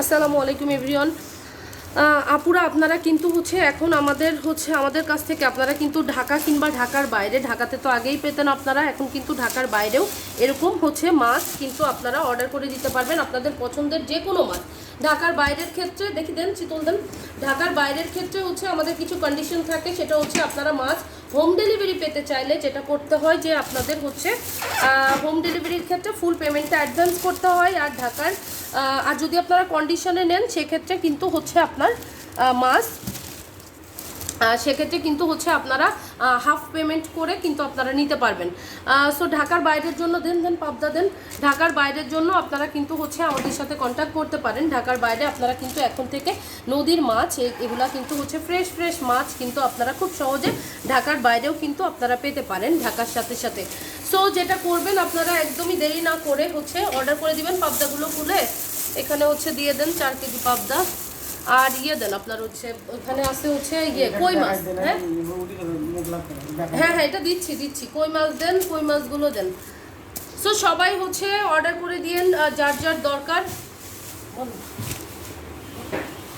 আসসালামু আলাইকুম, এভরিওয়ান। আপুরা, আপনারা কিন্তু হচ্ছে এখন আমাদের হচ্ছে আমাদের কাছ থেকে আপনারা কিন্তু ঢাকা কিংবা ঢাকার বাইরে, ঢাকাতে তো আগেই পেতেন আপনারা, এখন কিন্তু ঢাকার বাইরেও এরকম হচ্ছে মাছ কিন্তু আপনারা অর্ডার করে দিতে পারবেন আপনাদের পছন্দের যে কোনো মাছ। ঢাকার বাইরের ক্ষেত্রে, দেখি দেন, চিতল দেন। ঢাকার বাইরের ক্ষেত্রে হচ্ছে আমাদের কিছু কন্ডিশন থাকে, সেটা হচ্ছে আপনারা মাছ হোম ডেলিভারি পেতে চাইলে যেটা করতে হয় যে আপনাদের হচ্ছে হোম ডেলিভারির ক্ষেত্রে ফুল পেমেন্টটা অ্যাডভান্স করতে হয়, আর ঢাকার আর যদি আপনারা কন্ডিশনে নেন সেক্ষেত্রে কিন্তু হচ্ছে আপনার মাছ সেক্ষেত্রে কিন্তু হচ্ছে আপনারা হাফ পেমেন্ট করে কিন্তু আপনারা নিতে পারবেন। সো ঢাকার বাইরের জন্য দেন দেন পাবদা দেন ঢাকার বাইরের জন্য আপনারা কিন্তু হচ্ছে আমাদের সাথে কন্ট্যাক্ট করতে পারেন। ঢাকার বাইরে আপনারা কিন্তু এখন থেকে নদীর মাছ এগুলা কিন্তু হচ্ছে ফ্রেশ ফ্রেশ মাছ কিন্তু আপনারা খুব সহজে ঢাকার বাইরেও কিন্তু আপনারা পেতে পারেন, ঢাকার সাথে সাথে। সো যেটা করবেন আপনারা একদমই দেরি না করে হচ্ছে অর্ডার করে দিবেন পাবদাগুলো খুলে। এখানে হচ্ছে দিয়ে দেন চার কেজি পাবদা। আর ইয়ে দেন আপনার হচ্ছে ওখানে আছে হচ্ছে ইয়ে কই মাছ? হ্যাঁ? হ্যাঁ হ্যাঁ এটা দিচ্ছি দিচ্ছি। কই মাছ দেন কই মাছগুলো দেন। সো সবাই হচ্ছে অর্ডার করে দিয়েন যার যার দরকার।